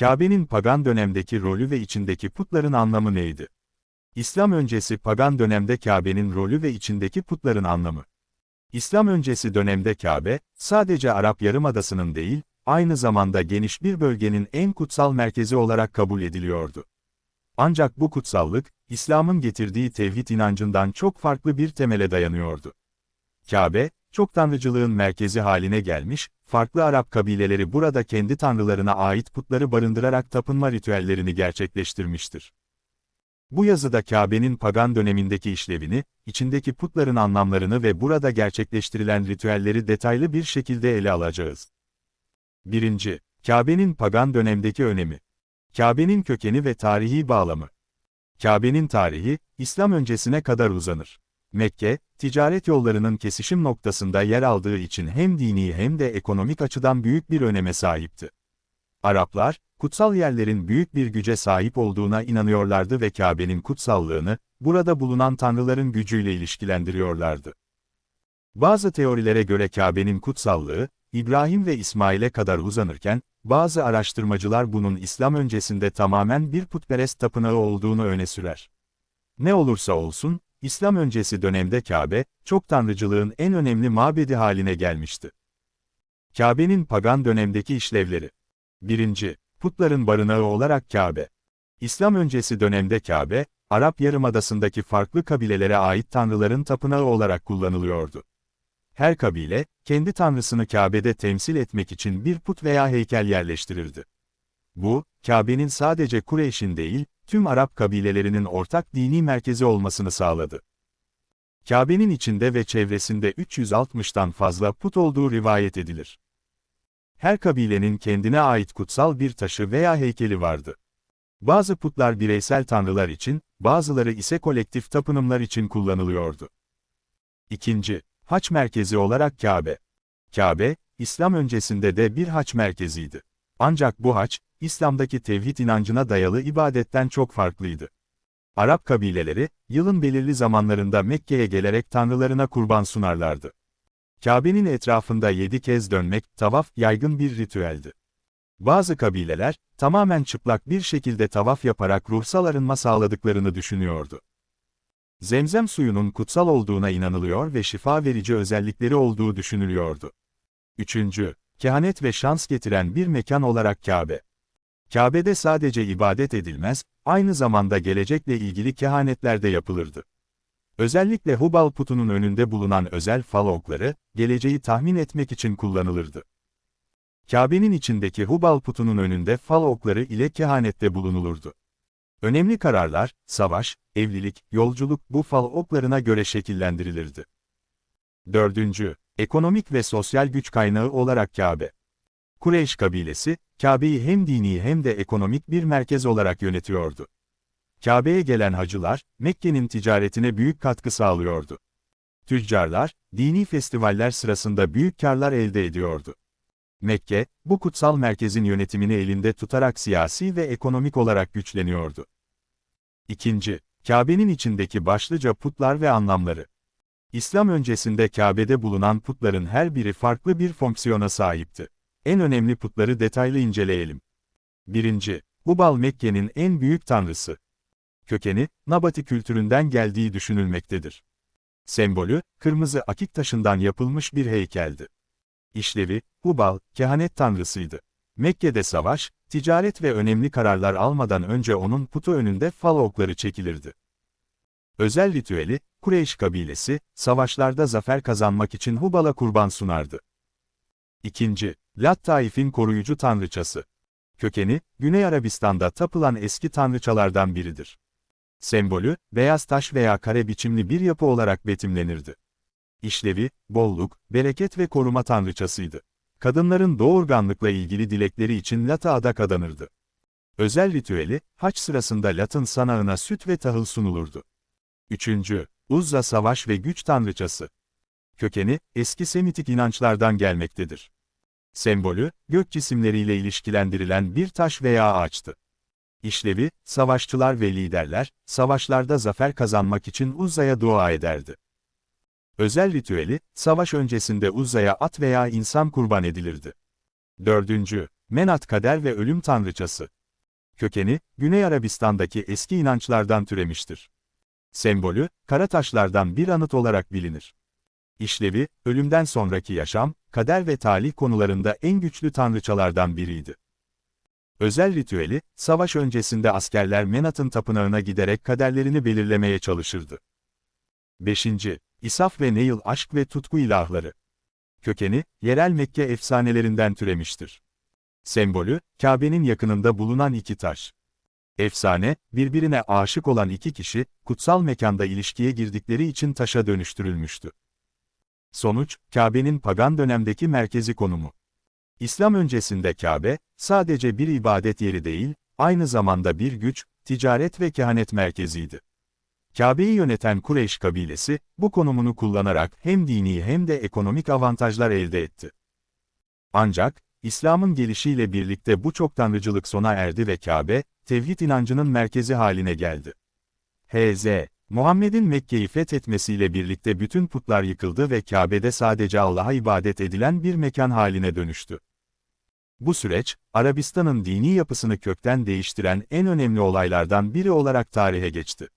Kabe'nin pagan dönemdeki rolü ve içindeki putların anlamı neydi? İslam öncesi pagan dönemde Kabe'nin rolü ve içindeki putların anlamı. İslam öncesi dönemde Kabe, sadece Arap Yarımadası'nın değil, aynı zamanda geniş bir bölgenin en kutsal merkezi olarak kabul ediliyordu. Ancak bu kutsallık, İslam'ın getirdiği tevhid inancından çok farklı bir temele dayanıyordu. Kabe, çok tanrıcılığın merkezi haline gelmiş, farklı Arap kabileleri burada kendi tanrılarına ait putları barındırarak tapınma ritüellerini gerçekleştirmiştir. Bu yazıda Kabe'nin pagan dönemindeki işlevini, içindeki putların anlamlarını ve burada gerçekleştirilen ritüelleri detaylı bir şekilde ele alacağız. 1. Kabe'nin pagan dönemdeki önemi. Kabe'nin kökeni ve tarihi bağlamı. Kabe'nin tarihi, İslam öncesine kadar uzanır. Mekke, ticaret yollarının kesişim noktasında yer aldığı için hem dini hem de ekonomik açıdan büyük bir öneme sahipti. Araplar, kutsal yerlerin büyük bir güce sahip olduğuna inanıyorlardı ve Kabe'nin kutsallığını, burada bulunan tanrıların gücüyle ilişkilendiriyorlardı. Bazı teorilere göre Kabe'nin kutsallığı, İbrahim ve İsmail'e kadar uzanırken, bazı araştırmacılar bunun İslam öncesinde tamamen bir putperest tapınağı olduğunu öne sürer. Ne olursa olsun, İslam öncesi dönemde Kabe, çok tanrıcılığın en önemli mabedi haline gelmişti. Kabe'nin pagan dönemdeki işlevleri 1. Putların barınağı olarak Kabe. İslam öncesi dönemde Kabe, Arap Yarımadası'ndaki farklı kabilelere ait tanrıların tapınağı olarak kullanılıyordu. Her kabile, kendi tanrısını Kabe'de temsil etmek için bir put veya heykel yerleştirirdi. Bu, Kabe'nin sadece Kureyş'in değil, tüm Arap kabilelerinin ortak dini merkezi olmasını sağladı. Kabe'nin içinde ve çevresinde 360'tan fazla put olduğu rivayet edilir. Her kabilenin kendine ait kutsal bir taşı veya heykeli vardı. Bazı putlar bireysel tanrılar için, bazıları ise kolektif tapınımlar için kullanılıyordu. İkinci, Haç merkezi olarak Kabe. Kabe, İslam öncesinde de bir haç merkeziydi. Ancak bu haç, İslam'daki tevhid inancına dayalı ibadetten çok farklıydı. Arap kabileleri, yılın belirli zamanlarında Mekke'ye gelerek tanrılarına kurban sunarlardı. Kabe'nin etrafında yedi kez dönmek, tavaf, yaygın bir ritüeldi. Bazı kabileler, tamamen çıplak bir şekilde tavaf yaparak ruhsal arınma sağladıklarını düşünüyordu. Zemzem suyunun kutsal olduğuna inanılıyor ve şifa verici özellikleri olduğu düşünülüyordu. 3. Kehanet ve şans getiren bir mekan olarak Kabe. Kabe'de sadece ibadet edilmez, aynı zamanda gelecekle ilgili kehanetler de yapılırdı. Özellikle Hubal putunun önünde bulunan özel fal okları, geleceği tahmin etmek için kullanılırdı. Kabe'nin içindeki Hubal putunun önünde fal okları ile kehanette bulunulurdu. Önemli kararlar, savaş, evlilik, yolculuk bu fal oklarına göre şekillendirilirdi. 4. Ekonomik ve sosyal güç kaynağı olarak Kabe. Kureyş kabilesi, Kabe'yi hem dini hem de ekonomik bir merkez olarak yönetiyordu. Kabe'ye gelen hacılar, Mekke'nin ticaretine büyük katkı sağlıyordu. Tüccarlar, dini festivaller sırasında büyük karlar elde ediyordu. Mekke, bu kutsal merkezin yönetimini elinde tutarak siyasi ve ekonomik olarak güçleniyordu. İkinci, Kabe'nin içindeki başlıca putlar ve anlamları. İslam öncesinde Kabe'de bulunan putların her biri farklı bir fonksiyona sahipti. En önemli putları detaylı inceleyelim. 1. Hubal Mekke'nin en büyük tanrısı. Kökeni, Nabati kültüründen geldiği düşünülmektedir. Sembolü, kırmızı akik taşından yapılmış bir heykeldi. İşlevi, Hubal, kehanet tanrısıydı. Mekke'de savaş, ticaret ve önemli kararlar almadan önce onun putu önünde fal okları çekilirdi. Özel ritüeli, Kureyş kabilesi, savaşlarda zafer kazanmak için Hubal'a kurban sunardı. İkinci, Lat Taif'in koruyucu tanrıçası. Kökeni, Güney Arabistan'da tapılan eski tanrıçalardan biridir. Sembolü, beyaz taş veya kare biçimli bir yapı olarak betimlenirdi. İşlevi, bolluk, bereket ve koruma tanrıçasıydı. Kadınların doğurganlıkla ilgili dilekleri için Lat'a adak adanırdı. Özel ritüeli, haç sırasında Lat'ın sanağına süt ve tahıl sunulurdu. 3. Uzza savaş ve güç tanrıçası. Kökeni, eski Semitik inançlardan gelmektedir. Sembolü, gök cisimleriyle ilişkilendirilen bir taş veya ağaçtı. İşlevi, savaşçılar ve liderler, savaşlarda zafer kazanmak için Uzza'ya dua ederdi. Özel ritüeli, savaş öncesinde Uzza'ya at veya insan kurban edilirdi. 4. Menat kader ve ölüm tanrıçası. Kökeni, Güney Arabistan'daki eski inançlardan türemiştir. Sembolü, kara taşlardan bir anıt olarak bilinir. İşlevi, ölümden sonraki yaşam, kader ve talih konularında en güçlü tanrıçalardan biriydi. Özel ritüeli, savaş öncesinde askerler Menat'ın tapınağına giderek kaderlerini belirlemeye çalışırdı. 5. İsaf ve Neil aşk ve tutku ilahları. Kökeni, yerel Mekke efsanelerinden türemiştir. Sembolü, Kabe'nin yakınında bulunan iki taş. Efsane, birbirine aşık olan iki kişi, kutsal mekanda ilişkiye girdikleri için taşa dönüştürülmüştü. Sonuç, Kabe'nin pagan dönemdeki merkezi konumu. İslam öncesinde Kabe, sadece bir ibadet yeri değil, aynı zamanda bir güç, ticaret ve kehanet merkeziydi. Kabe'yi yöneten Kureyş kabilesi, bu konumunu kullanarak hem dini hem de ekonomik avantajlar elde etti. Ancak, İslam'ın gelişiyle birlikte bu çok tanrıcılık sona erdi ve Kabe, tevhid inancının merkezi haline geldi. H.Z. Muhammed'in Mekke'yi fethetmesiyle birlikte bütün putlar yıkıldı ve Kabe'de sadece Allah'a ibadet edilen bir mekan haline dönüştü. Bu süreç, Arabistan'ın dini yapısını kökten değiştiren en önemli olaylardan biri olarak tarihe geçti.